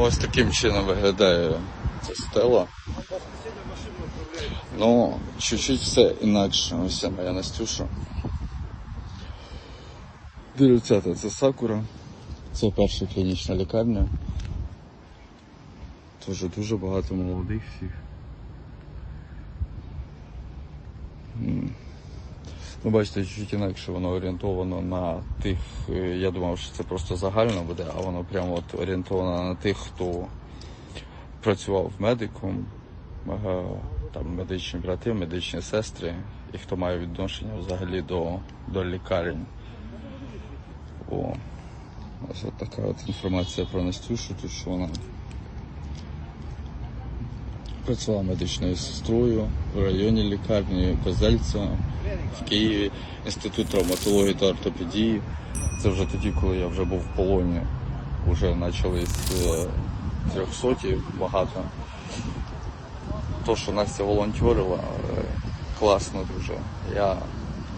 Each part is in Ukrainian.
Ну, ось таким чином виглядає ця стела. Ну, чуть-чуть все інакше. Ось моя Настюша. Дивіться, це Сакура. Це перша клінічна лікарня. Тоже дуже багато молодих всіх. Ну, бачите, чуть інакше воно орієнтовано на тих. е, Я думав, що це просто загально буде, а воно прямо от орієнтовано на тих, хто працював медиком, там медичні брати, медичні сестри, і хто має відношення взагалі до, до лікарень. О, ось от така от інформація про Настюшу, тут що вона працювала медичною сестрою в районі лікарні Козельця в Києві, інститут травматології та ортопедії. Це вже тоді, коли я вже був в полоні. Вже почались е, трьохсоті багато. То, що Настя волонтерила, е, класно дуже. Я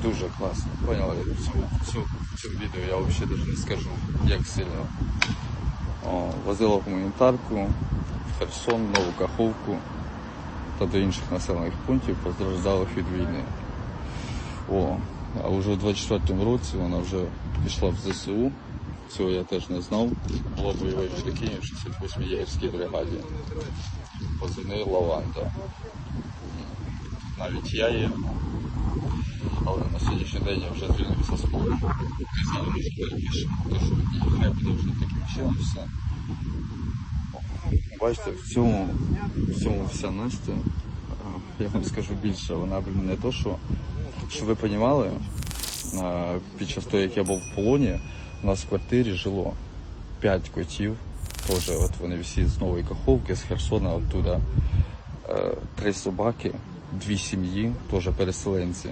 дуже класно. Поняла? В цьому відео я взагалі навіть не скажу, як сильно. Возила гуманітарку Херсон, Нову Каховку та до інших населених пунктів постраждалих від війни. О, а вже у 24-му році вона вже пішла в ЗСУ. Цього я теж не знав. Була бойовий в в 68-й єгерській бригаді. Позивний Лаванда. Навіть я є. Але на сьогоднішній день я вже звільнився з. Казали, ми що перепишемо, то що хай буде вже таким чином все. Бачите, в цьому, в цьому вся Настя, я вам скажу більше, вона блін, не то, що, що ви розуміли, під час того, як я був в полоні, у нас в квартирі жило 5 котів, теж от вони всі з Нової Каховки, з Херсона, оттуда. Е, Три собаки, дві сім'ї, теж переселенці.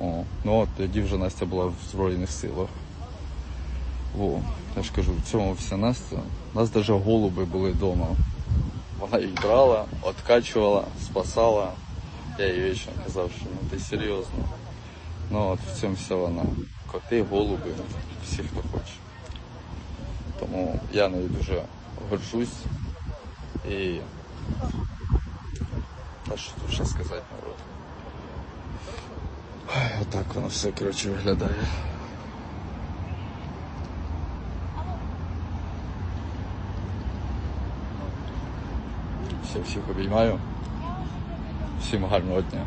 О, ну от тоді вже Настя була в Збройних силах. О, я ж кажу, в цьому вся Настя. У нас навіть голуби були вдома. Вона їх брала, откачувала, спасала. Я їй вічно казав, що ну ти серйозно. Ну от в цьому вся вона. Коти, голуби, всі, хто хоче. Тому я нею дуже горжусь. І та що тут ще сказати народ. Отак воно все коротше виглядає. Всіх обіймаю. Всім гарного дня.